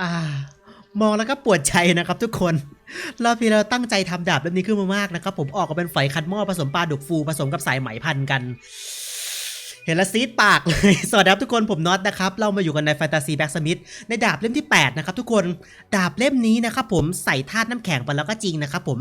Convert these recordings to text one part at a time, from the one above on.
อ่ามองแล้วก็ปวดใจนะครับทุกคน รอบที่เราตั้งใจทำดาบเล่มนี้ขึ้นมามากนะครับ ผมออกมาเป็นฝอยคัดหม้อผสมปลาดุกฟูผสมกับสายไหมพันกัน เห็นแล้วซีดปากเลย สวัสดีครับทุกคนผมน็อตนะครับ เรามาอยู่กันในแฟนตาซีแบ็กสมิธในดาบเล่มที่ 8 นะครับทุกคน ดาบเล่มนี้นะครับผมใส่ธาตุน้ำแข็งไปแล้วก็จริงนะครับผม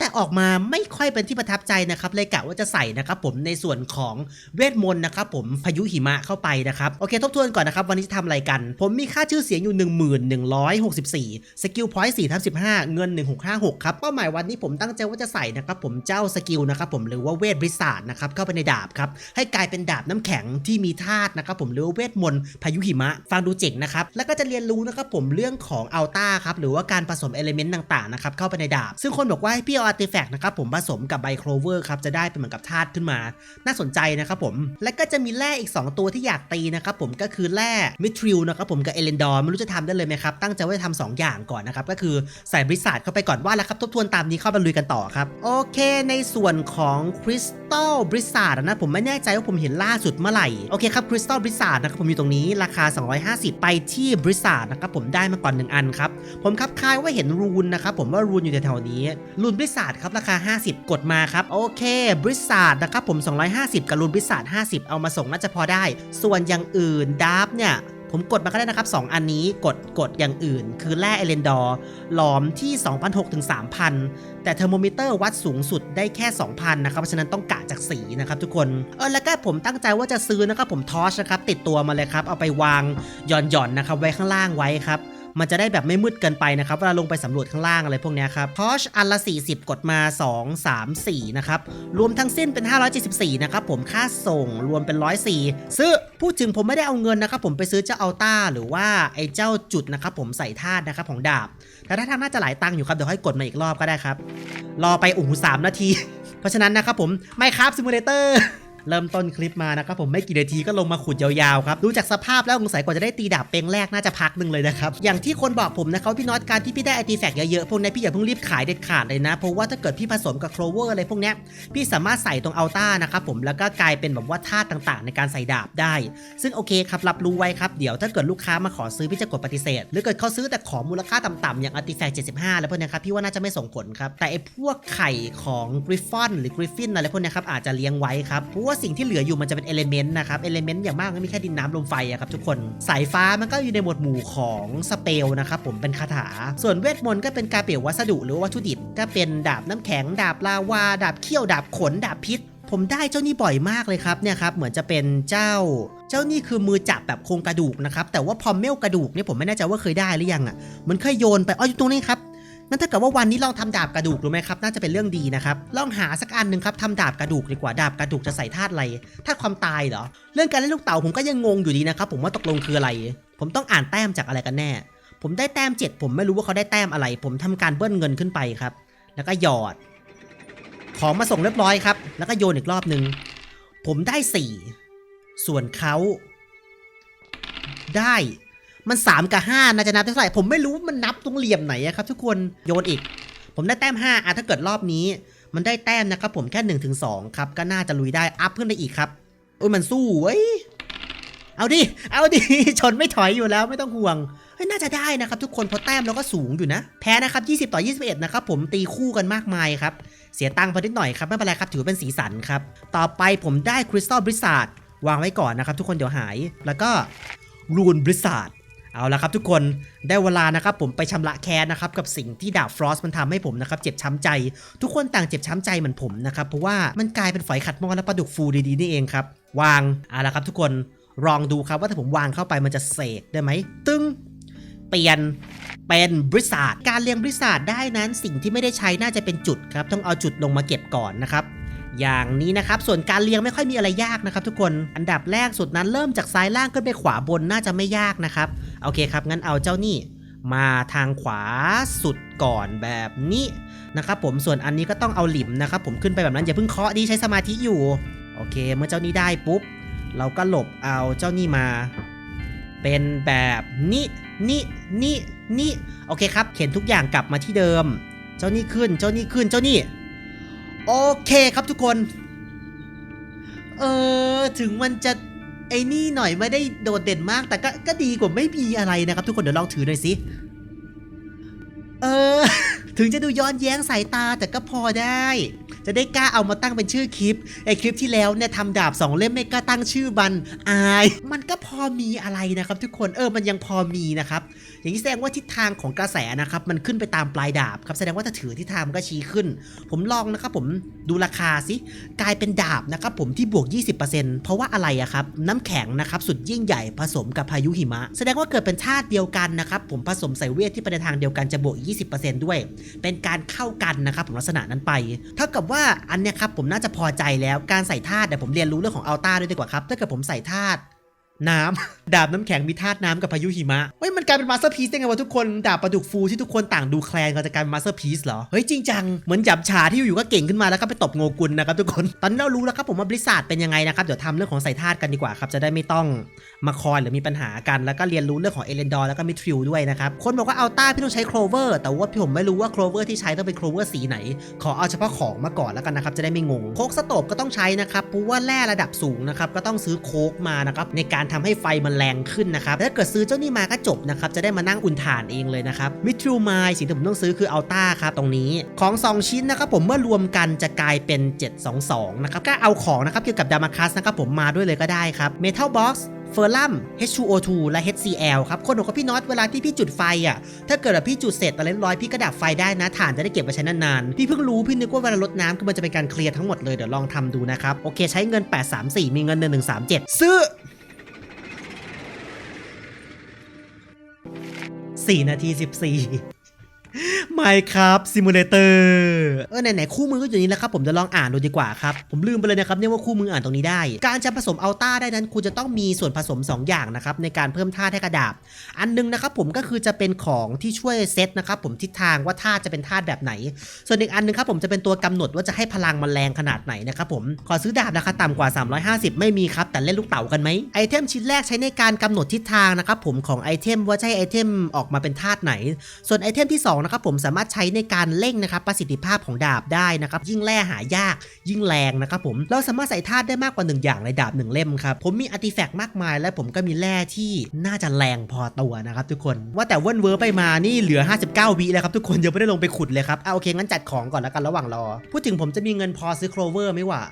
แต่ออกมาไม่ค่อยเป็นที่ประทับใจนะครับเลยกะว่าจะใส่นะครับผมในส่วนของเวทมนต์นะครับผมพายุหิมะเข้าไปนะครับโอเคทบทวนก่อนนะครับวันนี้จะทำอะไรกัน ผมมีค่าชื่อเสียงอยู่ 1164 สกิลพอยต์4ทับ15 เงิน 1656ครับเป้าหมายวันนี้ผมตั้งใจว่าจะใส่นะครับผมเจ้าสกิลนะครับผมหรือว่าเวทบริษัทนะครับเข้าไปในดาบครับให้กลายเป็นดาบน้ำแข็งที่มีธาตุนะครับผมหรือเวทมนต์พายุหิมะฟังดูเจ๋งนะครับแล้วก็จะเรียนรู้นะครับผมเรื่องของอัลต้าครับหรือว่าการผสมเอลิเมนต์ต่างๆนะครับเข้าไปในดาบ ซึ่งคนบอกว่าให้พี่เอาอาร์ติแฟกต์นะครับผมผสมกับไบโครเวอร์ครับจะได้เป็นเหมือนกับธาตุขึ้นมา น่าสนใจนะครับผม และก็จะมีแร่อีก 2 ตัวที่อยากตีนะครับผมก็คือแร่มิทริลนะครับผมกับเอเลนดอร์ไม่รู้จะทำได้เลยไหมครับ ตั้งใจว่าจะทำสองอย่างก่อนนะครับ ก็คือใส่บริษัทเข้าไปก่อนว่าแล้วครับ ทบทวนตามนี้เข้าไปลุยกันต่อครับ โอเค ในส่วนของคริสตัลบริษัทนะผมไม่แน่ใจว่าผมเห็นล่าสุดเมื่อไหร่ โอเคครับคริสตัลบริษัทนะครับผมอยู่ตรงนี้ราคา 250 ไปที่บริษัทนะครับผมได้มาก่อน1อันครับผมคับคายว่าเห็นรูนนะครับผมว่ารูนอยู่แถวๆนี้รูนบริษัทครับราคา 50 กดมาครับ โอเคบริษัทนะครับผม 250 กับรูนบริษัท50 เอามาส่งน่าจะพอได้ ส่วนอย่างอื่นดาร์ฟเนี่ยผมกดมาก็ได้นะครับ 2 อันนี้กดกดอย่างอื่น คือแร่เอเลนดอร์หลอมที่ 2,600ถึง3,000 แต่เทอร์โมมิเตอร์วัดสูงสุดได้แค่ 2,000 นะครับเพราะฉะนั้นต้องกะจากสีนะครับทุกคนเออแล้วก็ผมตั้งใจว่าจะซื้อนะครับผมทอชนะครับ ติดตัวมาเลยครับ เอาไปวางหย่อนหย่อนๆนะครับไว้ข้างล่างไว้ครับ มันจะได้แบบไม่มืดเกินไปนะครับเวลาลงไปสำรวจข้างล่างอะไรพวกนี้ครับทอชอันละ 40 กดมา 2 3 4 นะครับรวมทั้งสิ้นเป็น 574 นะครับผมค่าส่งรวมเป็น 104 ซื้อพูดถึงผมไม่ได้เอาเงินนะครับผมไปซื้อเจ้าอัลต้าหรือว่าไอ้เจ้าจุดนะครับผมใส่ธาตุนะครับของดาบ แต่ถ้าทางน่าจะหลายตังค์อยู่ครับเดี๋ยวค่อยกดมาอีกรอบก็ได้ครับรอไปโอ้โหสามนาที เพราะฉะนั้นนะครับผมไม่ครับซิมูเลเตอร์ เริ่มต้นคลิปมานะครับผมไม่กี่นาทีก็ลงมาขุดยาวๆครับดูจากสภาพแล้วสงสัยกว่าจะได้ตีดาบเปงแรกน่าจะพักหนึ่งเลยนะครับอย่างที่คนบอกผมนะครับพี่น็อตการที่พี่ได้ไอตีแฟกเยอะๆพวกนี้พี่อย่าเพิ่งรีบขายเด็ดขาดเลยนะเพราะว่าถ้าเกิดพี่ผสมกับโครเวอร์อะไรพวกนี้พี่สามารถใส่ตรงอัลต้านะครับผมแล้วก็กลายเป็นแบบว่าธาตุต่างๆ ในการใส่ดาบได้ ซึ่งโอเคครับรับรู้ไว้ครับเดี๋ยวถ้าเกิดลูกค้ามาขอซื้อพี่จะกดปฏิเสธ หรือเกิดเขาซื้อแต่ของมูลค่าต่ำๆอย่างอาร์ติแฟกต์75 แล้วพวกเนี้ครับพี่ว่าน่าจะไม่ส่งผลครับแต่ไอ้พวกไข่ของกริฟฟอนหรือกริฟฟินอะไรพวกนี้ครับอาจจะเลี้ยงไว้ครับเพราะว่าสิ่งที่เหลืออยู่มันจะเป็นเอลเมนต์นะครับเอลเมนต์อย่างมากก็มีแค่ดินน้ำลมไฟอะครับทุกคนสายฟ้ามันก็อยู่ในหมวดหมู่ของสเปลนะครับผมเป็นคาถา ส่วนเวทมนต์ก็เป็นการเปลี่ยนวัสดุหรือวัตถุดิบ ก็เป็นดาบน้ำแข็งดาบลาวา ดาบเขี้ยวดาบขนดาบพิษผมได้เจ้านี่บ่อยมากเลยครับเนี่ยครับเหมือนจะเป็นเจ้า เจ้านี่คือมือจับแบบโครงกระดูกนะครับแต่ว่าพอมเมลกระดูกเนี่ยผมไม่แน่ใจว่าเคยได้หรือยังอะมันเคยโยนไปอ๋ออยู่ตรงนี้ครับ นั่นถ้าเกิดว่าวันนี้ลองทำดาบกระดูกดูไหมครับ น่าจะเป็นเรื่องดีนะครับ ลองหาสักอันหนึ่งครับทำดาบกระดูกดีกว่า ดาบกระดูกจะใส่ธาตุอะไร ธาตุความตายเหรอ เรื่องการเล่นลูกเต๋าผมก็ยังงงอยู่ดีนะครับ ผมว่าตกลงคืออะไร ผมต้องอ่านแต้มจากอะไรกันแน่ ผมได้แต้มเจ็ดผมไม่รู้ว่าเขาได้แต้มอะไร ผมทำการเบิ้ลเงินขึ้นไปครับ แล้วก็หยอด ของมาส่งเรียบร้อยครับ แล้วก็โยนอีกรอบหนึ่ง ผมได้ 4 ส่วนเขาได้ มัน 3 กับ5น่าจะนับได้เท่าไหร่ผมไม่รู้มันนับตรงเหลี่ยมไหนครับ ทุกคนโยนอีก ผมได้แต้ม5อะถ้าเกิดรอบนี้ มันได้แต้มนะครับผมแค่1นถึงสครับก็น่าจะลุยได้อัพขึ้นได้อีกครับโอ้ยมันสู้เว้ยเอาดิเอาดิชนไม่ถอยอยู่แล้วไม่ต้องห่วงเฮ้ยน่าจะได้นะครับ ทุกคนเพราะแต้มเราก็สูงอยู่นะ แพ้นะครับ 20 ต่อ 21 นะครับผมตีคู่กันมากมายครับ เสียตังค์ไปนิดหน่อยครับ ไม่เป็นไรครับ ถือเป็นสีสันครับ ต่อไปผมได้คริสตัลบริษัทวางไว้ก่อนนะครับ ทุกคนเดี๋ยวหาย แล้วก็รูนบริษัท เอาละครับทุกคนได้เวลานะครับผมไปชำระแค้นนะครับกับสิ่งที่ดาบฟรอสมันทำให้ผมนะครับเจ็บช้ำใจ ทุกคนต่างเจ็บช้ำใจเหมือนผมนะครับเพราะว่ามันกลายเป็นฝอยขัดหมอและปลาดุกฟูดีๆนี่เองครับวางเอาละครับทุกคนลองดูครับว่าถ้าผมวางเข้าไปมันจะเสกได้ไหมตึ้งเปลี่ยนเป็นบริษัทการเรียงบริษัทได้นั้นสิ่งที่ไม่ได้ใช้น่าจะเป็นจุดครับต้องเอาจุดลงมาเก็บก่อนนะครับ อย่างนี้นะครับ ส่วนการเรียงไม่ค่อยมีอะไรยากนะครับ ทุกคน อันดับแรกสุดนั้นเริ่มจากซ้ายล่างขึ้นไปขวาบนน่าจะไม่ยากนะครับ โอเคครับ งั้นเอาเจ้านี่มาทางขวาสุดก่อนแบบนี้นะครับผม ส่วนอันนี้ก็ต้องเอาหลิมนะครับผมขึ้นไปแบบนั้นอย่าเพิ่งเคาะดีใช้สมาธิอยู่ โอเค เมื่อเจ้านี้ได้ปุ๊บ เราก็หลบเอาเจ้านี่มา เป็นแบบนี้นี่นี่นี่โอเคครับ เข็นทุกอย่างกลับมาที่เดิม เจ้านี่ขึ้น เจ้านี่ขึ้น เจ้านี่ โอเคครับทุกคน เออ ถึงมันจะไอ้นี่หน่อยไม่ได้โดดเด่นมาก แต่ก็ก็ดีกว่าไม่มีอะไรนะครับ ทุกคนเดี๋ยวลองถือหน่อยสิเออ ถึงจะดูย้อนแย้งสายตาแต่ก็พอได้จะได้กล้าเอามาตั้งเป็นชื่อคลิปไอคลิปที่แล้วเนี่ยทำดาบสองเล่มไม่กล้าตั้งชื่อบันอาย มันก็พอมีอะไรนะครับ ทุกคนเออมันยังพอมีนะครับอย่างนี้แสดงว่าทิศทางของกระแสนะครับมันขึ้นไปตามปลายดาบครับแสดงว่าถ้าถือทิศทางมันก็ชี้ขึ้น ผมลองนะครับผมดูราคาสิกลายเป็นดาบนะครับผมที่บวก 20%เพราะว่าอะไรอะครับน้ำแข็งนะครับสุดยิ่งใหญ่ผสมกับพายุหิมะ แสดงว่าเกิดเป็นธาตุเดียวกันนะครับผมผสมใส่เวทที่ไปในทางเดียวกันจะบวก 20%ด้วย เป็นการเข้ากันนะครับผมลักษณะนั้นไปเท่ากับว่าอันเนี้ยครับผมน่าจะพอใจแล้วการใส่ธาตุเดี๋ยวผมเรียนรู้เรื่องของอัลต้าด้วยดีกว่าครับถ้าเกิดผมใส่ธาตุ น้ำดาบน้ำแข็งมีธาตุน้ำกับพายุหิมะเฮ้ยมันกลายเป็นมาสเตอร์พีซได้ไงวะทุกคนดาบประดุกฟูที่ทุกคนต่างดูแคลนก็จะกลายเป็นมาสเตอร์พีซเหรอเฮ้ยจริงจังเหมือนหยับฉาที่อยู่ๆก็เก่งขึ้นมาแล้วก็ไปตบโงกุลนะครับทุกคนตอนนี้เรารู้แล้วครับผมว่าบริษัทเป็นยังไงนะครับเดี๋ยวทำเรื่องของใส่ธาตุกันดีกว่าครับจะได้ไม่ต้องมาคอยหรือมีปัญหากันแล้วก็เรียนรู้เรื่องของเอเลนดอร์แล้วก็มิทริลด้วยนะครับคนบอกว่าอัลต้าพี่ต้องใช้โครเวอร์แต่ว่าพี่ผมไม่รู้ว่าโครเวอร์ที่ใช้ต้องเป็นโครเวอร์สีไหน ขอเอาเฉพาะของมาก่อนแล้วกันนะครับจะได้ไม่งงโคกสโตบก็ต้องใช้นะครับเพราะว่าแร่ระดับสูงนะครับก็ต้องซื้อโคกมานะครับในการทำให้ไฟมันแรงขึ้นนะครับถ้าเกิดซื้อเจ้านี่มาก็จบนะครับจะได้มานั่งอุ่นถ่านเองเลยนะครับมิทริลไมสิ่งที่ผมต้องซื้อคืออัลต้าครับตรงนี้ของสองชิ้นนะครับผมเมื่อรวมกันจะกลายเป็น 722นะครับก็เอาของนะครับเกี่ยวกับดามาคัสนะครับผมมาด้วยเลยก็ได้ครับเมทัลบ็อกซ์เฟอร์ลัม H2O2 และ HCl ครับ คนบอกว่าพี่น็อตเวลาที่พี่จุดไฟอะ ถ้าเกิดพี่จุดเสร็จอะไรเรียบร้อยพี่ก็ดับไฟได้นะถ่านจะได้เก็บไว้ใช้นานๆ พี่เพิ่งรู้พี่นึกว่าเวลาลดน้ำคือมันจะเป็นการเคลียร์ทั้งหมดเลย เดี๋ยวลองทำดูนะครับ โอเคใช้เงิน 834 มีเงิน 1137 ซื้อ 4 นาที 14 ไม่ครับซิมูเลเตอร์เออไหนๆคู่มือก็อยู่นี้แล้วครับผมจะลองอ่านดูดีกว่าครับ ผมลืมไปเลยนะครับเนี่ยว่าคู่มืออ่านตรงนี้ได้ การจะผสมอัลต้าได้นั้นคุณจะต้องมีส่วนผสม 2 อย่างนะครับในการเพิ่มธาตุให้กระดาบ อันหนึงนะครับผมก็คือจะเป็นของที่ช่วยเซตนะครับผมทิศทางว่าธาตุจะเป็นธาตุแบบไหน ส่วนอีกอันหนึงครับผมจะเป็นตัวกำหนดว่าจะให้พลังมันแรงขนาดไหนนะครับผมขอซื้อดาบราคาต่ำกว่า 350 ไม่มีครับแต่เล่นลูกเต๋ากันไหมไอเทมชิ้นแรกใช้ในการกำหนดทิศทางนะครับผมของไอเทมว่าให้ไอเทมออกมาเป็นธาตุไหน ส่วนไอเทมที่สองนะครับผมสาามารถใช้ในการเร่งนะครับประสิทธิภาพของดาบได้นะครับยิ่งแร่หายากยิ่งแรงนะครับผมเราสามารถใส่ธาตุได้มากกว่าหนึ่งอย่างในดาบหนึ่งเล่มครับผมมีอาร์ติแฟกต์มากมาย และผมก็มีแร่ที่น่าจะแรงพอตัวนะครับทุกคนว่าแต่เว่นเวอร์ไปมานี่เหลือ 59วิแล้วครับทุกคนยังไม่ได้ลงไปขุดเลยครับเอะโอเคงั้นจัดของก่อนแล้วกันระหว่างรอ พูดถึงผมจะมีเงินพอซื้อโครเวอร์ไหมวะ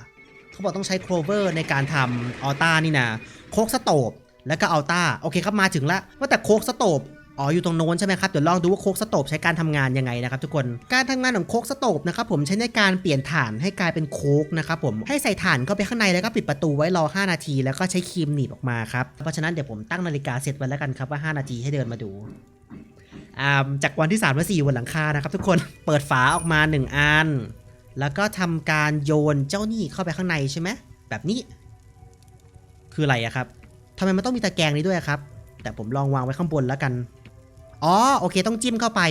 เขาบอกต้องใช้โครเวอร์ในการทำออต้านี่นะโคกสโตบแล้วก็อัลต้าโอเคครับมาถึงแล้วว่าแต่โคกสโตบ อ๋ออยู่ตรงโน้นใช่ไหมครับเดี๋ยวลองดูว่าโคกสโตบใช้การทำงานยังไงนะครับทุกคนการทำงานของโคกสโตบนะครับผมใช้ในการเปลี่ยนถ่านให้กลายเป็นโคกนะครับผมให้ใส่ถ่านเข้าไปข้างในแล้วก็ปิดประตูไว้รอ 5 นาที แล้วก็ใช้ครีมหนีบออกมาครับเพราะฉะนั้นเดี๋ยวผมตั้งนาฬิกาเสร็จไว้แล้วกันครับว่า 5 นาทีให้เดินมาดูอ่าจากวันที่3และ4บนหลังคานะครับทุกคนเปิดฝาออกมา 1อันแล้วก็ทำการโยนเจ้านี่เข้าไปข้างในใช่ไหมแบบนี้ คืออะไรอะครับทำไมมันต้องมีตะแกรงนี้ด้วยครับ แต่ผมลองวางไว้ข้างบนแล้วกัน อ๋อโอเคต้องจิ้มเข้าไป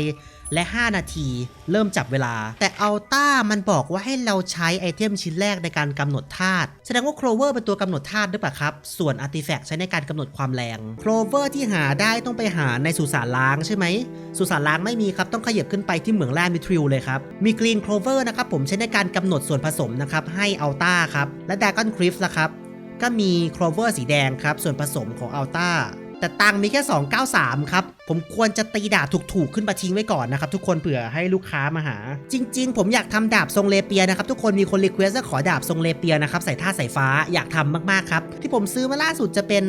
และ 5 นาทีเริ่มจับเวลา แต่อัลต้ามันบอกว่าให้เราใช้ไอเทมชิ้นแรกในการกำหนดธาตุแสดงว่าโครเวอร์เป็นตัวกำหนดธาตุด้วยปะครับ ส่วนอาร์ติแฟกต์ใช้ในการกำหนดความแรงโครเวอร์ที่หาได้ต้องไปหาในสุสานล้างใช่ไหมสุสานล้างไม่มีครับต้องขยับขึ้นไปที่เหมืองแร่มิทริลเลยครับ มีกรีนโครเวอร์นะครับผมใช้ในการกำหนดส่วนผสมนะครับให้อัลต้าครับและดากอนคริฟละครับก็มีโครเวอร์สีแดงครับส่วนผสมของอัลต้า แต่ตังมีแค่ 293 ครับ ผมควรจะตีดาบถูกๆ ขึ้นมาทิ้งไว้ก่อนนะครับ ทุกคนเผื่อให้ลูกค้ามาหา จริง ๆ ผมอยากทำดาบทรงเลเปียนะครับ ทุกคนมีคนรีเควสต์ขอดาบทรงเลเปียนะครับใส่ท่าสายฟ้าอยากทำมากๆครับที่ผมซื้อมาล่าสุดจะเป็น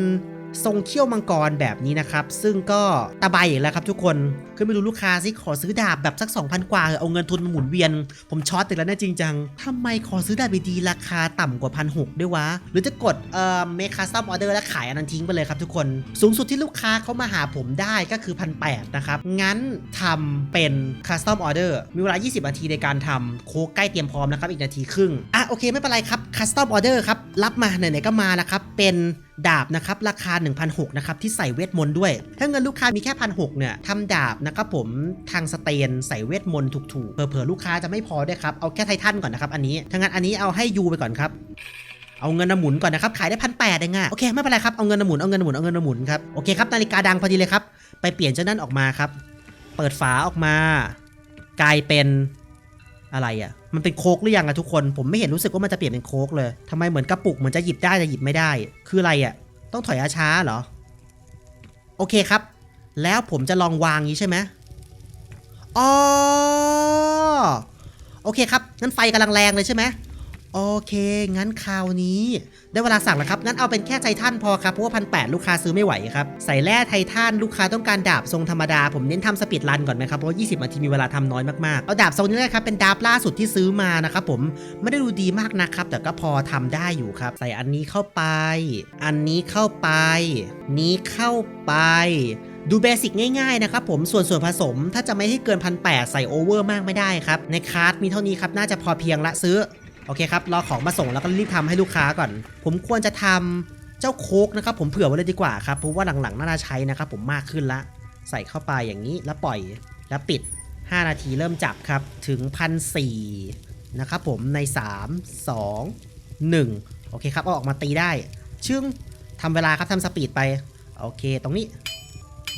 ทรงเขี้ยวมังกรแบบนี้นะครับ ซึ่งก็ตะไบอีกแล้วครับทุกคนขึ้นไปดูลูกค้าสิขอซื้อดาบแบบสัก 2,000 กว่าเอาเงินทุนมาหมุนเวียน ผมช็อตติดแล้วนะจริงจังทำไมขอซื้อดาบดีราคาต่ำกว่าพันหด้วยวะ หรือจะกดเอ่อเมคคาซัมออเดอร์แล้วขายอันนั้นทิ้งไปเลยครับทุกคน สูงสุดที่ลูกค้าเขามาหาผมได้ก็คือพันแนะครับ งั้นทำเป็นคัสตอมออเดอร์มีเวลา 20 นาทีในการทำโค้กใกล้เตรียมพร้อมนะครับอีกนาทีครึ่งอะโอเคไม่เป็นไรครับคัสตอมออเดอร์ครับรับมาไหนๆก็มาแล้วครับเป็น ดาบนะครับราคา 1,600นะครับที่ใส่เวทมนต์ด้วย ถ้าเงินลูกค้ามีแค่พันหเนี่ยทำดาบนะครับผมทางสเตนใส่เวทมนต์ถูกๆเผื่อลูกค้าจะไม่พอด้วยครับ เอาแค่ไททันก่อนนะครับอันนี้ถ้างั้นอันนี้เอาให้ยูไปก่อนครับเอาเงินหมุนก่อนนะครับ ขายได้พันแปดเองอะโอเคไม่เป็นไรครับ เอาเงินหมุนเอาเงินหมุนเอาเงินหมุนครับโอเคครับนาฬิกาดังพอดีเลยครับ ไปเปลี่ยนเจ้านั่นออกมาครับ เปิดฝาออกมา กลายเป็น อะไรอะมันเป็นโคกหรือยังอะทุกคน ผมไม่เห็นรู้สึกว่ามันจะเปลี่ยนเป็นโคกเลยทำไมเหมือนกระปุกเหมือนจะหยิบได้แต่หยิบไม่ได้ คืออะไรอะต้องถอยช้าเหรอ โอเคครับ แล้วผมจะลองวางงี้ใช่ไหมอ๋อ โอเคครับ งั้นไฟกำลังแรงเลยใช่ไหม โอเค งั้นคราวนี้ ได้เวลาสั่งแล้วครับ งั้นเอาเป็นแค่ไททันพอครับ เพราะว่าพันแลูกค้าซื้อไม่ไหวครับ ใส่แร่ไททันลูกค้าต้องการดาบทรงธรรมดา ผมเน้นทำสปีดรันก่อนนะครับ เพราะว่า20นาทีมีเวลาทำน้อยมากๆ เอาดาบทรงนี้เลยครับ เป็นดาบล่าสุดที่ซื้อมานะครับผม ไม่ได้ดูดีมากนะครับ แต่ก็พอทำได้อยู่ครับ ใส่อันนี้เข้าไป อันนี้เข้าไป นี้เข้าไปดูเบสิกง่ายๆนะครับผมส่วนส่วนผสมถ้าจะไม่ให้เกินพันแใส่โอเวอร์มากไม่ได้ครับ ในคาร์ดมีเท่านี้ครับ น่าจะพอเพียงละซื้อ โอเคครับรอของมาส่งแล้วก็รีบทำให้ลูกค้าก่อน ผมควรจะทำเจ้าโค้กนะครับ ผมเผื่อไว้เลยดีกว่าครับเพราะว่าหลังๆน่าจะใช้นะครับ ผมมากขึ้นละ ใส่เข้าไปอย่างนี้แล้วปล่อยแล้วปิด 5 นาทีเริ่มจับครับถึงพันสนะครับผมใน 3 2 1 โอเคครับเอาออกมาตีได้ ชึ่งทำเวลาครับทำสปีดไป โอเค ตรงนี้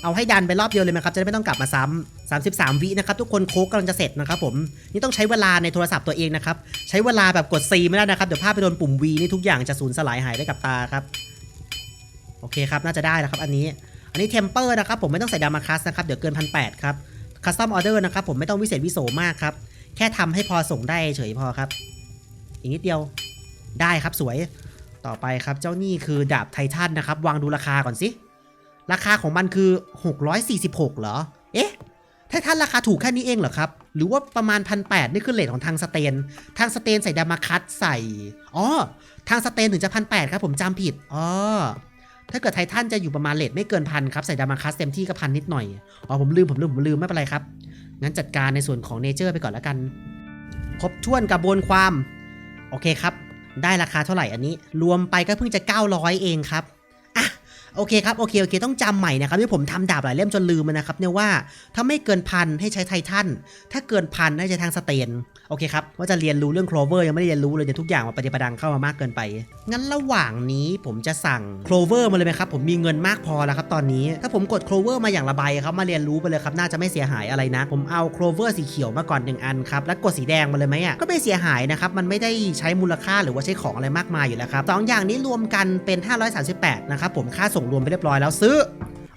เอาให้ดันไปรอบเดียวเลยไหมครับ จะได้ไม่ต้องกลับมาซ้ำ 33 วินะครับทุกคนโค้กกำลังจะเสร็จนะครับผมนี่ต้องใช้เวลาในโทรศัพท์ตัวเองนะครับใช้เวลาแบบกด C ไม่ได้นะครับเดี๋ยวภาพไปโดนปุ่ม V นี่ทุกอย่างจะสูญสลายหายไปกับตาครับโอเคครับน่าจะได้แล้วครับอันนี้ อันนี้เทมเปอร์นะครับผมไม่ต้องใส่ดามาคัสนะครับเดี๋ยวเกินพันแครับคัสตอมออเดอร์นะครับผมไม่ต้องวิเศษวิโสมากครับแค่ทำให้พอส่งได้เฉยพอครับ อีกนิดเดียวได้ครับสวยต่อไปครับเจ้านี่คือดาบไททันนะครับ วางดูราคาก่อนสิ ราคาของมันคือ 646 เหรอ เอ๊ะ ไททันราคาถูกแค่นี้เองเหรอครับ หรือว่าประมาณพันแนี่คือเลทของทางสเตน ทางสเตนใส่ดามาคัสใส่ อ๋อ ทางสเตนถึงจะพันแครับผมจำผิด อ๋อ ถ้าเกิดไททันจะอยู่ประมาณเลทไม่เกินพันครับ ใส่ดามาคัสเต็มที่ก็พันนิดหน่อย อ๋อผมลืมผมลืมผมลืมไม่เป็นไรครับ งั้นจัดการในส่วนของเนเจอร์ไปก่อนแล้วกัน ครบถ้วนกระบวนความ โอเคครับ ได้ราคาเท่าไหร่อันนี้ รวมไปก็เพิ่งจะ 900 เองครับ โอเคครับโอเคโอเคต้องจำใหม่นะครับที่ผมทำดาบหลายเล่มจนลืมมันนะครับเนี่ยว่าถ้าไม่เกินพันให้ใช้ไททันถ้าเกินพันให้ใช้ทางสเตน โอเคครับว่าจะเรียนรู้เรื่องโคลเวอร์ยังไม่ได้เรียนรู้เลยเดี๋ยวทุกอย่างมาปฏิปดังเข้ามามากเกินไป งั้นระหว่างนี้ผมจะสั่งโคลเวอร์มาเลยไหมครับ ผมมีเงินมากพอแล้วครับตอนนี้ ถ้าผมกดโคลเวอร์มาอย่างละใบครับมาเรียนรู้ไปเลยครับน่าจะไม่เสียหายอะไรนะ ผมเอาโคลเวอร์สีเขียวมาก่อนหนึ่งอันครับแล้วกดสีแดงมาเลยไหมอะก็ไม่เสียหายนะครับมันไม่ได้ใช้มูลค่าหรือว่าใช้ของอะไรมากมายอยู่แล้วครับสองอย่างนี้รวมกันเป็น 538นะครับผมค่าส่งรวมไปเรียบร้อยแล้วซื้อ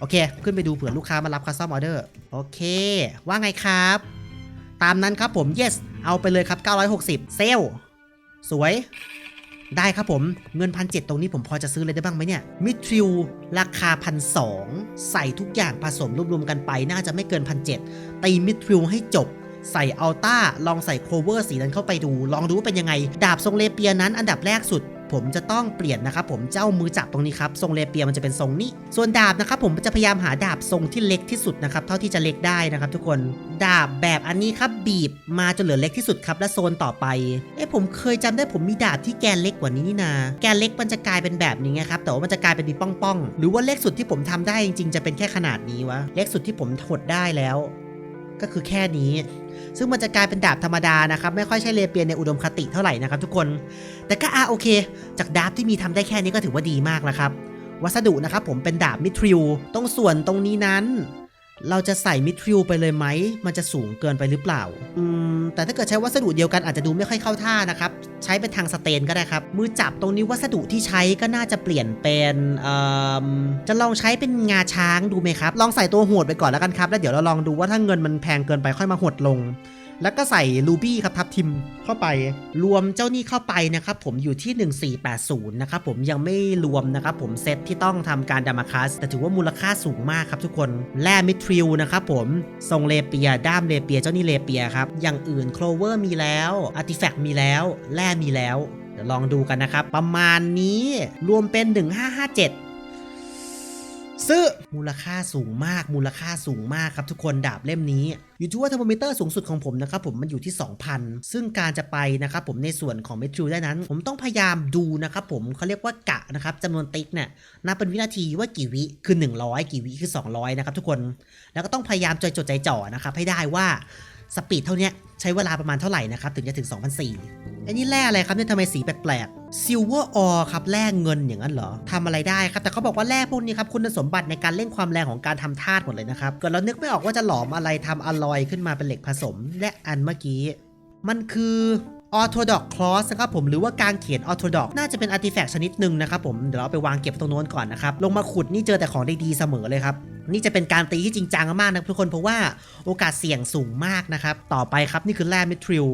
โอเค ขึ้นไปดูเผื่อลูกค้ามารับคัสตอมออเดอร์ โอเค ว่าไงครับ ตามนั้นครับผม yes เอาไปเลยครับ 960 เซลสวย ได้ครับผม เงินพันเตรงนี้ผมพอจะซื้อเลยได้บ้างไหมเนี่ย มิทริลราคาพันสใส่ทุกอย่างผสมรวมๆกันไป น่าจะไม่เกินพันเตีมิทริลให้จบใส่อัลต้าลองใส่โครเวอร์สีนั้นเข้าไปดู ลองดูว่าเป็นยังไง ดาบทรงเลเปียนั้นอันดับแรกสุด ผมจะต้องเปลี่ยนนะครับผมเจ้ามือจับตรงนี้ครับทรงเลเปียมันจะเป็นทรงนี้ ส่วนดาบนะครับผมจะพยายามหาดาบทรงที่เล็กที่สุดนะครับเท่าที่จะเล็กได้นะครับ ทุกคนดาบแบบอันนี้ครับบีบมาจนเหลือเล็กที่สุดครับและโซนต่อไปเอ้ผมเคยจำได้ผมมีดาบที่แกนเล็กกว่านี้นี่นา แกนเล็กมันจะกลายเป็นแบบนี้ไงครับแต่ว่ามันจะกลายเป็นมีป้องๆหรือว่าเล็กสุดที่ผมทำได้จริงๆจะเป็นแค่ขนาดนี้วะเล็กสุดที่ผมหดได้แล้ว ก็คือแค่นี้ ซึ่งมันจะกลายเป็นดาบธรรมดานะครับ ไม่ค่อยใช่เลเปียนในอุดมคติเท่าไหร่นะครับทุกคน แต่ก็อะโอเค จากดาบที่มีทำได้แค่นี้ก็ถือว่าดีมากแล้วครับ วัสดุนะครับผมเป็นดาบมิทริลตรงส่วนตรงนี้นั้น เราจะใส่มิทริลไปเลยไหม มันจะสูงเกินไปหรือเปล่า อืม แต่ถ้าเกิดใช้วัสดุเดียวกันอาจจะดูไม่ค่อยเข้าท่านะครับ ใช้เป็นทางสเตนก็ได้ครับ มือจับตรงนี้วัสดุที่ใช้ก็น่าจะเปลี่ยนเป็นเอ่อจะลองใช้เป็นงาช้างดูไหมครับ ลองใส่ตัวโหดไปก่อนแล้วกันครับ แล้วเดี๋ยวเราลองดูว่าถ้าเงินมันแพงเกินไปค่อยมาหดลง แล้วก็ใส่ลูบี้ครับทับทิมเข้าไป รวมเจ้านี่เข้าไปนะครับผมอยู่ที่ 1480 นะครับผมยังไม่รวมนะครับผมเซตที่ต้องทำการดามาคัสแต่ถือว่ามูลค่าสูงมากครับทุกคนแร่มิทริลนะครับผมทรงเลเปีย ด้ามเลเปีย เจ้านี่เลเปียครับ อย่างอื่นโคลเวอร์มีแล้วอาร์ติแฟกต์มีแล้ว แร่มีแล้ว เดี๋ยวลองดูกันนะครับ ประมาณนี้รวมเป็น 1557 ซื้อมูลค่าสูงมาก มูลค่าสูงมากครับทุกคนดาบเล่มนี้อยู่ที่ว่าเทอร์โมมิเตอร์สูงสุดของผมนะครับผมมันอยู่ที่ 2,000 ซึ่งการจะไปนะครับผมในส่วนของเมทริลได้นั้น ผมต้องพยายามดูนะครับผมเขาเรียกว่ากะนะครับจำนวนติ๊กเนี่ยนับเป็นวินาทีว่ากี่วิคือ 100 กี่วิคือ 200 นะครับทุกคน แล้วก็ต้องพยายามใจจดใจจ่อนะครับให้ได้ว่า สปีดเท่านี้ใช้เวลาประมาณเท่าไหร่นะครับ ถึงจะถึง 2,004อันนี้แร่อะไรครับเนี่ยทำไมสีแปลกๆซิลเวอร์ออครับแร่เงินอย่างนั้นเหรอทำอะไรได้ครับ แต่เขาบอกว่าแร่พวกนี้ครับ คุณสมบัติในการเร่งความแรงของการทำธาตุหมดเลยนะครับ เกิดเรานึกไม่ออกว่าจะหลอมอะไรทำอลลอยขึ้นมาเป็นเหล็กผสม และอันเมื่อกี้ มันคือ Orthodox Cross นะครับผมหรือว่าการเขียน Orthodox น่าจะเป็นอาร์ติแฟกต์ชนิดหนึ่งนะครับผมเดี๋ยวเราไปวางเก็บตรงโน้นก่อนนะครับลงมาขุดนี่เจอแต่ของดีๆเสมอเลยครับนี่จะเป็นการตีที่จริงจังมากนะทุกคนเพราะว่าโอกาสเสี่ยงสูงมากนะครับต่อไปครับนี่คือแร่เมทริล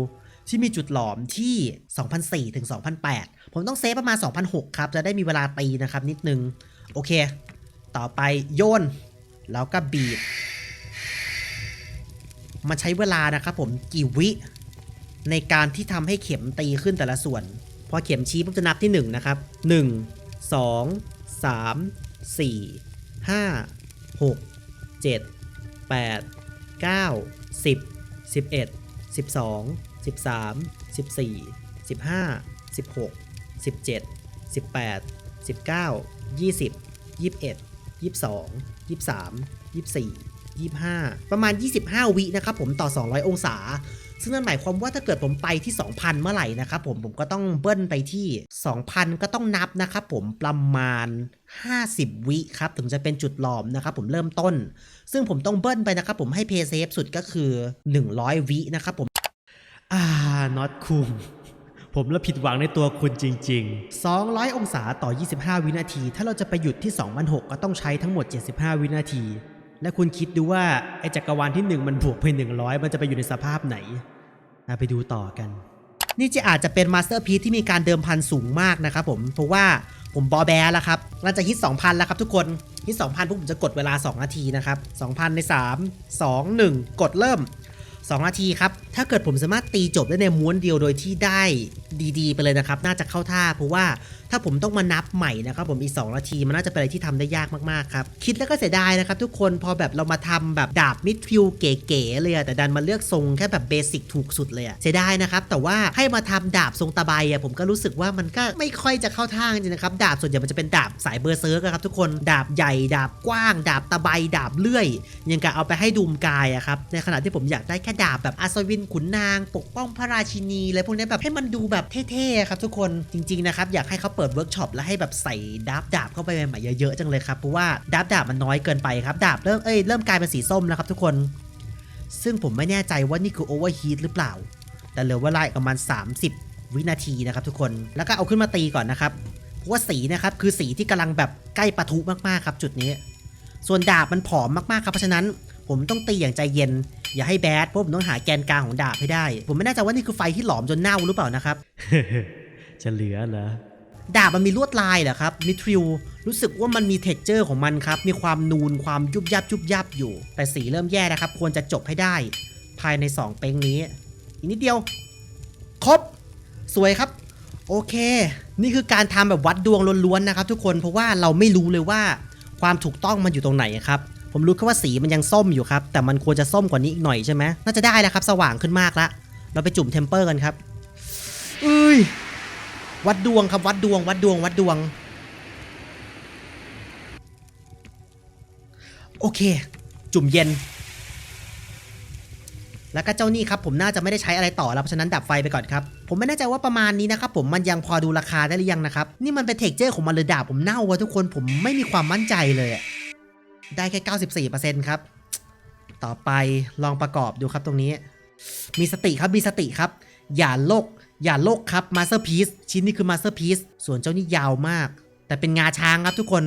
ที่มีจุดหลอมที่ 2004ถึง2008 ผมต้องเซฟประมาณ 2006 ครับ จะได้มีเวลาตีนะครับนิดนึง โอเค ต่อไปโยน แล้วก็บีบมันใช้เวลานะครับผมกี่วิ ในการที่ทำให้เข็มตีขึ้นแต่ละส่วน พอเข็มชี้ปุ๊บจะนับที่ 1 นะครับ 1 2 3 4 5 6 7 8 9 10 11 12 13 14 15 16 17 18 19 20 21 22 23 24 25 ประมาณ 25 วินะครับผมต่อ 200 องศา ซึ่งนั่นหมายความว่าถ้าเกิดผมไปที่ 2,000 เมื่อไหร่นะครับผมผมก็ต้องเบิ้ลไปที่ 2,000 ก็ต้องนับนะครับผมประมาณ 50 วิครับถึงจะเป็นจุดหลอมนะครับผมเริ่มต้น ซึ่งผมต้องเบิ้ลไปนะครับผมให้เพย์เซฟสุดก็คือ 100 วินะครับผมอ่าน็อตคุงผมละผิดหวังในตัวคุณจริง ๆ 200 องศาต่อ 25 วินาที ถ้าเราจะไปหยุดที่2,006ก็ต้องใช้ทั้งหมด 75 วินาที และคุณคิดดูว่าไอจักรวาลที่1มันบวกไป100มันจะไปอยู่ในสภาพไหนมาไปดูต่อกัน นี่จะอาจจะเป็นมาสเตอร์พี e ที่มีการเดิมพันสูงมากนะครับผม เพราะว่าผมบอแบแล้วครับเราจะฮิต2,000 แล้วครับทุกคนฮิต2,000พวกผมจะกดเวลา 2 นาทีนะครับ 2,000 ใน 3 2 1 กดเริ่ม 2 นาทีครับ ถ้าเกิดผมสามารถตีจบได้ในม้วนเดียวโดยที่ได้ ดีๆ ไปเลยนะครับ น่าจะเข้าท่าเพราะว่าถ้าผมต้องมานับใหม่นะครับผมอีก 2 นาที มันน่าจะเป็นอะไรที่ทำได้ยากมากๆครับ คิดแล้วก็เสียดายนะครับทุกคนพอแบบเรามาทำแบบดาบมิดฟิลเก๋ๆเลยอะแต่ดันมาเลือกทรงแค่แบบเบสิกถูกสุดเลยอะเสียดายนะครับ แต่ว่าให้มาทำดาบทรงตะไบอะผมก็รู้สึกว่ามันก็ไม่ค่อยจะเข้าท่าจริงนะครับดาบส่วนใหญ่มันจะเป็นดาบสายเบอร์เซิร์กครับทุกคนดาบใหญ่ดาบกว้าง ดาบตะไบดาบเลื่อยยังกะเอาไปให้ดูมกายอะครับในขณะที่ผมอยากได้แค่ดาบแบบอัศวินขุนนาง ปกป้องพระราชินีอะไรพวกนี้แบบให้มันดูแบบเท่ๆครับทุกคนจริงๆนะครับอยากให้เขาเปิดเวิร์กช็อปแล้วให้แบบใส่ดาบดาบเข้าไปใหม่ๆเยอะๆจังเลยครับเพราะว่าดาบดาบมันน้อยเกินไปครับดาบเริ่มเอ้ยเริ่มกลายเป็นสีส้มแล้วครับทุกคน ซึ่งผมไม่แน่ใจว่านี่คือโอเวอร์ฮีทหรือเปล่า แต่เหลือเวลาประมาณ 30 วินาทีนะครับทุกคนแล้วก็เอาขึ้นมาตีก่อนนะครับเพราะว่าสีนะครับคือสีที่กำลังแบบใกล้ปะทุมากๆครับจุดนี้ ส่วนดาบมันผอมมากๆครับเพราะฉะนั้นผมต้องตีอย่างใจเย็น อย่าให้แบดเพราะผมต้องหาแกนกลางของดาบให้ได้ ผมไม่แน่ใจว่านี่คือไฟที่หลอมจนเน่าหรือเปล่านะครับจะเหลือเหรอดาบมันมีลวดลายเหรอครับมิทริลรู้สึกว่ามันมีเท็กเจอร์ของมันครับ มีความนูนความยุบยับยุบยับอยู่ แต่สีเริ่มแย่นะครับ ควรจะจบให้ได้ ภายใน 2 เป้งนี้ อีกนิดเดียว ครบ สวยครับ โอเค นี่คือการทำแบบวัดดวงล้วนๆนะครับ ทุกคนเพราะว่าเราไม่รู้เลยว่าความถูกต้องมันอยู่ตรงไหนครับ ผมรู้แค่ว่าสีมันยังส้มอยู่ครับ แต่มันควรจะส้มกว่านี้อีกหน่อยใช่ไหมน่าจะได้แล้วครับ สว่างขึ้นมากละ เราไปจุ่มเทมเปอร์กันครับเอ้ย วัดดวงครับวัดดวง วัดดวง วัดดวง โอเค จุ่มเย็น แล้วก็เจ้านี่ครับ ผมน่าจะไม่ได้ใช้อะไรต่อแล้วเพราะฉะนั้นดับไฟไปก่อนครับ ผมไม่แน่ใจว่าประมาณนี้นะครับ ผมมันยังพอดูราคาได้หรือยังนะครับ นี่มันเป็นเทคเจอร์ของมันเลยดาบผมเน่าวะทุกคนผมไม่มีความมั่นใจเลยอะ ได้แค่ 94%ครับ ต่อไปลองประกอบดูครับตรงนี้ มีสติครับมีสติครับ อย่าโลก อย่าโลกครับมาสเตอร์พี e ชิ้นนี้คือมาสเตอร์พี e ส่วนเจ้านี่ยาวมาก แต่เป็นงาช้างครับทุกคน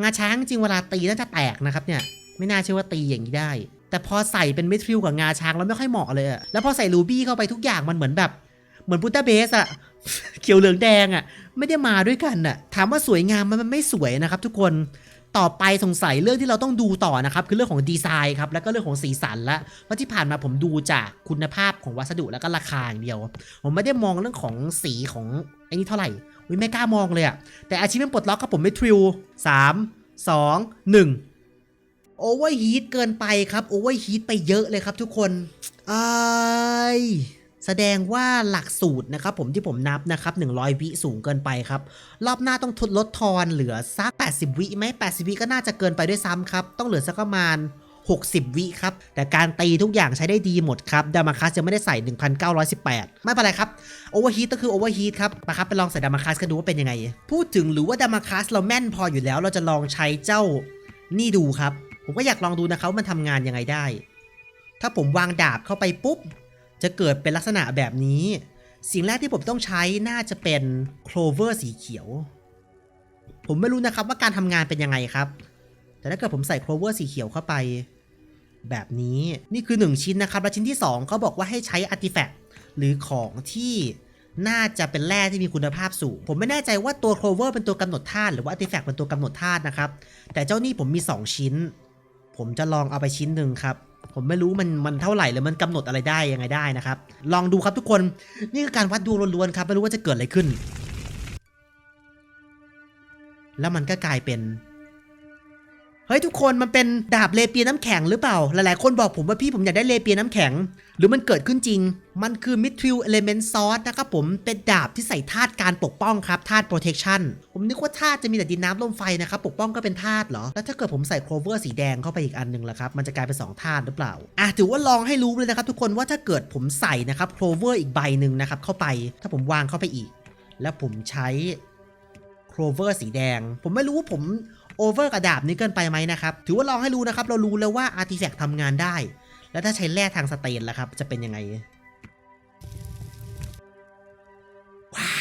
งาช้างจริงเวลาตีน่าจะแตกนะครับเนี่ยไม่น่าเชื่อว่าตีอย่างนี้ได้ แต่พอใส่เป็นเมทริลกับงาช้างแล้วไม่ค่อยเหมาะเลยอะแล้วพอใส่รูบี้เข้าไปทุกอย่างมันเหมือนแบบเหมือนพุตเตอร์เบสอะเขียวเหลืองแดงอะไม่ได้มาด้วยกันอะถามว่าสวยงามมันไม่สวยนะครับทุกคน ต่อไปสงสัยเรื่องที่เราต้องดูต่อนะครับ คือเรื่องของดีไซน์ครับแล้วก็เรื่องของสีสันละเพราะที่ผ่านมาผมดูจากคุณภาพของวัสดุแล้วก็ราคาอย่างเดียว ผมไม่ได้มองเรื่องของสีของไอ้นี่เท่าไหร่วิไม่กล้ามองเลยอะแต่อาชีพเป็นปลดล็อกครับผมไม่ทริวสามสองหนึ่งโอเวอร์ฮีทเกินไปครับโอเวอร์ฮีทไปเยอะเลยครับทุกคนไอาย แสดงว่าหลักสูตรนะครับผมที่ผมนับนะครับ 100 วิสูงเกินไปครับ รอบหน้าต้องทดลดทอนเหลือสัก 80 วิไหม80 วิก็น่าจะเกินไปด้วยซ้ำครับ ต้องเหลือสักประมาณ 60 วิครับ แต่การตีทุกอย่างใช้ได้ดีหมดครับ ดามาคัสจะไม่ได้ใส่ 1918 ไม่เป็นไรครับโอเวอร์ฮีทก็คือโอเวอร์ฮีทครับมาครับไปลองใส่ดามาคัสกันดูว่าเป็นยังไง พูดถึงหรือว่าดามาคัสเราแม่นพออยู่แล้ว เราจะลองใช้เจ้านี่ดูครับ ผมก็อยากลองดูนะครับมันทำงานยังไงได้ ถ้าผมวางดาบเข้าไปปุ๊บ จะเกิดเป็นลักษณะแบบนี้ สิ่งแรกที่ผมต้องใช้น่าจะเป็นโคลเวอร์สีเขียว ผมไม่รู้นะครับว่าการทำงานเป็นยังไงครับ แต่ถ้าเกิดผมใส่โคลเวอร์สีเขียวเข้าไป แบบนี้นี่คือ 1 ชิ้นนะครับ และชิ้นที่2เขาบอกว่าให้ใช้อาร์ติแฟกต์หรือของที่น่าจะเป็นแร่ที่มีคุณภาพสูง ผมไม่แน่ใจว่าตัวโคลเวอร์เป็นตัวกำหนดธาตุหรือว่าอาร์ติแฟกต์เป็นตัวกำหนดธาตุนะครับ แต่เจ้านี่ผมมี 2 ชิ้น ผมจะลองเอาไปชิ้นหนึ่งครับ ผมไม่รู้มันมันเท่าไหร่หรือมันกำหนดอะไรได้ยังไงได้นะครับ ลองดูครับทุกคนนี่คือการวัดดวงล้วนๆครับไม่รู้ว่าจะเกิดอะไรขึ้น แล้วมันก็กลายเป็นเฮ้ยทุกคนมันเป็นดาบเลเปียน้ำแข็งหรือเปล่า หลายๆคนบอกผมว่าพี่ผมอยากได้เลเปียน้ำแข็ง หรือมันเกิดขึ้นจริง มันคือมิทริลเอเลเมนต์ซอสนะครับผมเป็นดาบที่ใส่ธาตุการปกป้องครับธาตุโปรเทคชั่นผมนึกว่าธาตุจะมีแต่ดินน้ำลมไฟนะครับปกป้องก็เป็นธาตุเหรอ แล้วถ้าเกิดผมใส่โคลเวอร์สีแดงเข้าไปอีกอันหนึ่งล่ะครับมันจะกลายเป็นสองธาตุหรือเปล่าอะถือว่าลองให้รู้เลยนะครับทุกคนว่าถ้าเกิดผมใส่นะครับโคลเวอร์อีกใบหนึ่งนะครับเข้าไป ถ้าผมวางเข้าไปอีก แล้วผมใช้โคลเวอร์สีแดง ผมไม่รู้ว่าผมโอเวอร์กระดาบนี้เกินไปไหมนะครับถือว่าลองให้รู้นะครับเรารู้แล้วว่าอาร์ติแฟกต์ทำงานได้ แล้วถ้าใช้แร่ทางสเตนล่ะครับ จะเป็นยังไง ว้า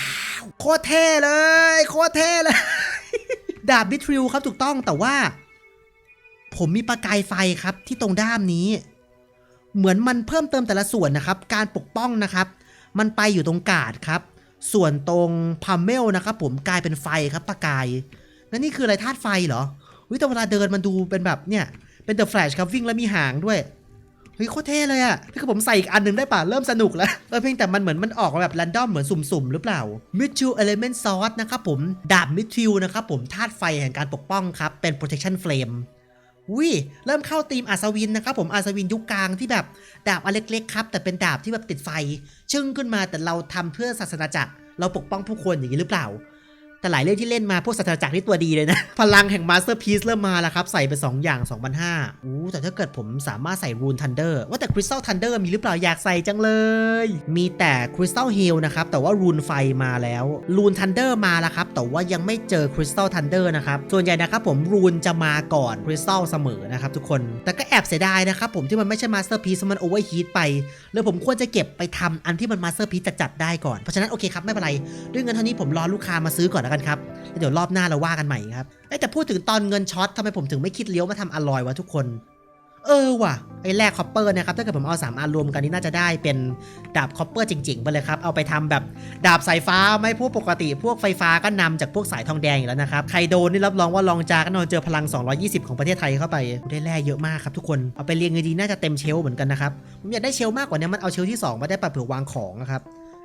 วโคตรเท่เลย โคตรเท่เลย ดาบบิทริลครับถูกต้องแต่ว่า ผมมีประกายไฟครับที่ตรงด้ามนี้ เหมือนมันเพิ่มเติมแต่ละส่วนนะครับ การปกป้องนะครับ มันไปอยู่ตรงกาดครับ ส่วนตรงพัมเมลนะครับ ผมกลายเป็นไฟครับประกายแล้วนี่คืออะไรธาตุไฟเหรอวิแต่เวลาเดินมันดูเป็นแบบเนี่ย เป็นเดอะแฟลชครับวิ่งแล้วมีหางด้วย เฮ้ยโคตรเท่เลยอะพี่คือผมใส่อีกอันหนึ่งได้ป่ะ เริ่มสนุกแล้ว เออเพียงแต่มันเหมือนมันออกมาแบบ r รนดอมเหมือนสุ่มๆ หรือเปล่า m i t h i l Element Sauce นะครับผม ดาบ m i t h i l นะครับผมธาตุไฟแห่งการปกป้องครับ เป็น Protection Flame วิเริ่มเข้าธีมอาสวินนะครับผมอาสวินยุคกลางที่แบบดาบอันเล็กๆครับ แต่เป็นดาบที่แบบติดไฟ ชึ่งขึ้นมาแต่เราทำเพื่อศาสนาจักรเราปกป้องผู้คนอย่างนี้หรือเปล่า แต่หลายเรื่องที่เล่นมาพวกศาสนาจักรนี่ตัวดีเลยนะ พลังแห่งมาสเตอร์พี e เริ่มมาแล้วครับ ใส่ไป 2 อย่าง2,500อู้แต่ถ้าเกิดผมสามารถใส่รูนทันเดอร์ว่าแต่คริสตัลทันเดอร์มีหรือเปล่าอยากใส่จังเลย มีแต่คริสตัลฮิลนะครับ แต่ว่ารูนไฟมาแล้ว รูนทันเดอร์มาแล้วครับ แต่ว่ายังไม่เจอคริสตัลทันเดอร์นะครับ ส่วนใหญ่นะครับผมรูนจะมาก่อนคริสตัลเสมอนะครับทุกคน แต่ก็แอบเสียดายนะครับผมที่มันไม่ใช่มาสเตอร์พี e มันโอเวอร์ฮีทไปแล้วผมควรจะเก็บไปทำอันที่มันมาสเตอร์พี e จัดๆได้ก่อนเพราะฉะนั้นโอเคครับไม่เป็นไรด้วยเงินเท่านี้ผมรอลูกค้ามาซื้อก่อนแล้วกันครับแล้วเดี๋ยวรอบหน้าเราว่ากันใหม่ครับเอ้ยแต่พูดถึงตอนเงินช็อตทำไมผมถึงไม่คิดเลี้ยวมาทำอลอยวะทุกคน เออว่ะไอ้แร่คอปเปอร์นะครับถ้าเกิดผมเอา3อันรวมกันนี่น่าจะได้เป็นดาบคอปเปอร์จริงๆไปเลยครับเอาไปทำแบบดาบสายฟ้าไม่พวกปกติ พวกไฟฟ้าก็นำจากพวกสายทองแดงอยู่แล้วนะครับใครโดนนี่รับรองว่าลองจาก็นอนเจอพลัง 220 ของประเทศไทยเข้าไปได้แร่เยอะมากครับทุกคนเอาไปเรียงไงดีน่าจะเต็มเชลเหมือนกันนะครับผมอยากได้เชลมากกว่านี้มันเอาเชลที่สองมาได้ปะเผื่อวางของนะครับ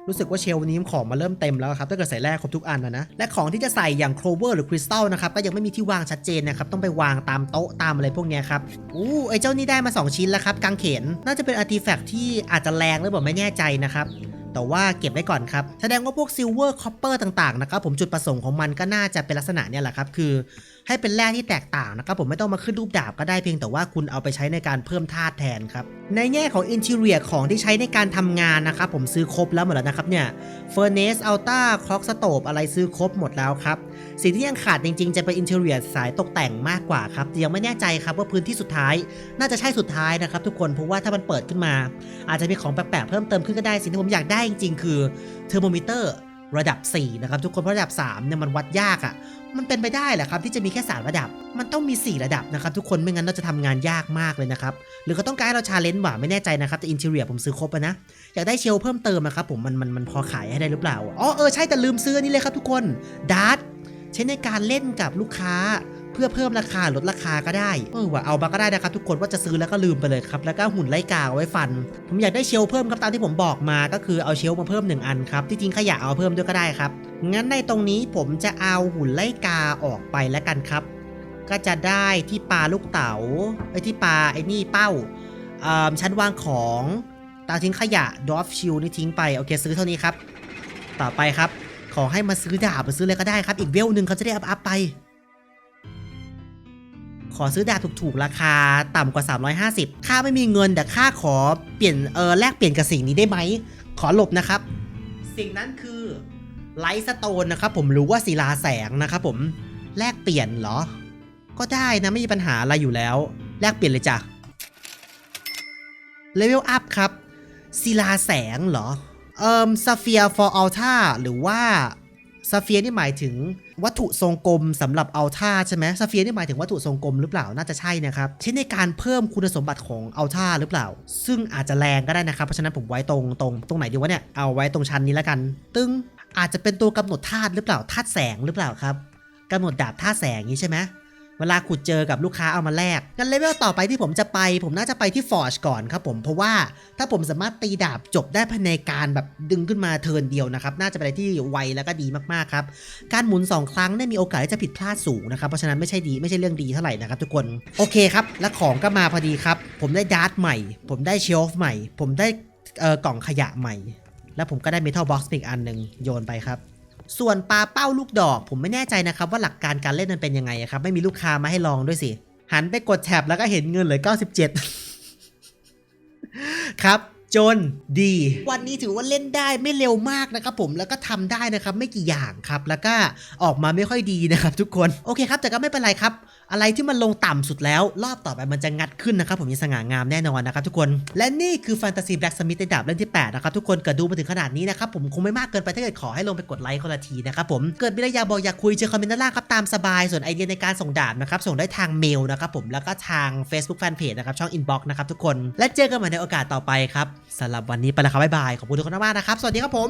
รู้สึกว่าเชลนี้ของมาเริ่มเต็มแล้วครับถ้าเกิดใส่แร่ครบทุกอันนะนะและของที่จะใส่อย่างโครเวอร์หรือคริสตัลนะครับก็ยังไม่มีที่วางชัดเจนนะครับต้องไปวางตามโต๊ะตามอะไรพวกนี้ครับอู้ไอเจ้านี่ได้มา 2 ชิ้นแล้วครับกางเขนน่าจะเป็นอาร์ติแฟกต์ที่อาจจะแรงหรือเปล่าไม่แน่ใจนะครับ แต่ว่าเก็บไว้ก่อนครับ แสดงว่าพวกซิลเวอร์คอปเปอร์ต่างๆนะครับผมจุดประสงค์ของมันก็น่าจะเป็นลักษณะเนี่ยแหละครับ คือให้เป็นแร่ที่แตกต่างนะครับผมไม่ต้องมาขึ้นรูปดาบก็ได้เพียงแต่ว่าคุณเอาไปใช้ในการเพิ่มธาตุแทนครับ ในแง่ของอินเท i รียของที่ใช้ในการทำงานนะครับผมซื้อครบแล้วหมดแล้วนะครับเนี่ยเฟอร์เนสอัลต้าคล็อกสโตบอะไรซื้อครบหมดแล้วครับสิ่งที่ยังขาดจริงๆ จะเป็นอินเท i รียสายตกแต่งมากกว่าครับยังไม่แน่ใจครับว่าพื้นที่สุดท้าย น่าจะใช่สุดท้ายนะครับทุกคนเพราะว่าถ้ามันเปิดขึ้นมา อาจจะมีของแปลกๆเพิ่มเติมขึ้นก็ได้สิ่งที่ผมอยากได้จริงๆ คือเทอร์โมมิเตอร์ระดับ 4 นะครับ ทุกคนเพราะระดับ3เนี่ยมันวัดยากอะ่ะ มันเป็นไปได้แหละครับ ที่จะมีแค่ 3 ระดับ มันต้องมี 4 ระดับนะครับทุกคนไม่งั้นเราจะทำงานยากมากเลยนะครับ หรือเขาต้องการให้เราชาเลนจ์ว่าไม่แน่ใจนะครับ แต่อินเท i รียผมซื้อครบนะ อยากได้เชลเพิ่มเติมนะครับผมมันมันมันพอขายให้ได้หรือเปล่าอ๋อเออใช่แต่ลืมซื้อนนี่เลยครับทุกคนดาร์ตใช้ในการเล่นกับลูกค้า เพื่อเพิ่มราคาลดราคาก็ได้เออว่าเอามาก็ได้นะครับทุกคนว่าจะซื้อแล้วก็ลืมไปเลยครับแล้วก็หุ่นไล่กาไว้ฟัน ผมอยากได้เชลเพิ่มครับตามที่ผมบอกมาก็คือเอาเชลมาเพิ่ม 1 อันครับที่จริงขยะเอาเพิ่มด้วยก็ได้ครับงั้นในตรงนี้ผมจะเอาหุ่นไล่กาออกไปแล้วกันครับ ก็จะได้ที่ปลาลูกเต๋าไอ้ที่ปลาไอ้นี่เป้าอ่อชั้นวางของตาทิ้งขยะดอฟชิลนี่ทิ้งไปโอเคซื้อเท่านี้ครับ ต่อไปครับ ขอให้มาซื้อดาบมาซื้ออะไรก็ได้ครับ อีกเวลหนึ่งเขาจะได้อัพอัพไป ขอซื้อดาบถูกๆ ราคาต่ำกว่า 350ค่าไม่มีเงินแต่ค่าขอเปลี่ยนเออแลกเปลี่ยนกับสิ่งนี้ได้ไหม ขอหลบนะครับ สิ่งนั้นคือไลท์สโตนนะครับผมรู้ว่าศิลาแสงนะครับผมแลกเปลี่ยนเหรอ ก็ได้นะไม่มีปัญหาอะไรอยู่แล้ว แลกเปลี่ยนเลยจ้ะเลเวลอัพครับศิลาแสงเหรอเอเอ่อซาเฟีย for altar หรือว่า ซาเฟียนี่หมายถึงวัตถุทรงกลมสำหรับเอาท่าใช่ไหมซาเฟียนี่หมายถึงวัตถุทรงกลมหรือเปล่าน่าจะใช่นะครับใช้ในการเพิ่มคุณสมบัติของเอาท่าหรือเปล่า ซึ่งอาจจะแรงก็ได้นะครับ เพราะฉะนั้นผมไว้ตรงตรงตรงไหนดีวะเนี่ยเอาไว้ตรงชั้นนี้แล้วกัน ตึ้งอาจจะเป็นตัวกำหนดธาตุหรือเปล่าธาตุแสงหรือเปล่าครับกำหนดดาบธาตุแสงนี้ใช่ไหม เวลาขุดเจอกับลูกค้าเอามาแลกงั้นเลเวลต่อไปที่ผมจะไป ผมน่าจะไปที่ฟอร์จก่อนครับผมเพราะว่าถ้าผมสามารถตีดาบจบได้ภายในการแบบดึงขึ้นมาเทินเดียวนะครับ น่าจะเป็นอะไรที่ไวแล้วก็ดีมากๆครับ การหมุน 2 ครั้งได้มีโอกาสที่จะผิดพลาดสูงนะครับ เพราะฉะนั้นไม่ใช่ดีไม่ใช่เรื่องดีเท่าไหร่นะครับทุกคนโอเคครับ และของก็มาพอดีครับ ผมได้ดาร์ตใหม่ ผมได้เชลฟ์ใหม่ ผมได้เอ่อกล่องขยะใหม่ แล้วผมก็ได้เมทัลบ็อกซ์อีกอันหนึ่งโยนไปครับ ส่วนปลาเป้าลูกดอก ผมไม่แน่ใจนะครับว่าหลักการการเล่นมันเป็นยังไงครับ ไม่มีลูกค้ามาให้ลองด้วยสิ หันไปกดแท็บแล้วก็เห็นเงินเหลือ97 ครับ จนดี วันนี้ถือว่าเล่นได้ไม่เร็วมากนะครับผมแล้วก็ทำได้นะครับไม่กี่อย่างครับ แล้วก็ออกมาไม่ค่อยดีนะครับทุกคนโอเคครับ แต่ก็ไม่เป็นไรครับ อะไรที่มันลงต่ำสุดแล้ว รอบต่อไปมันจะงัดขึ้นนะครับ ผมยังสง่างามแน่นอนนะครับทุกคน และนี่คือแฟนตาซีแบล็กสมิธในดาบเล่มที่8นะครับทุกคนเกิดดูมาถึงขนาดนี้นะครับผมคงไม่มากเกินไปถ้าเกิดขอให้ลงไปกดไลค์คนละทีนะครับผมเกิดมีอะไรอยากบอกอยากคุยเจอคอมเมนต์ด้านล่างครับตามสบายส่วนไอเดียในการส่งดาบนะครับส่งได้ทางเมลนะครับผมแล้วก็ทาง Facebook Fanpage นะครับช่อง Inbox นะครับทุกคนและเจอกันใหม่ในโอกาสต่อไปครับสำหรับวันนี้ไปแล้วครับบ๊ายบายขอบคุณทุกคนมากๆนะครับ สวัสดีครับผม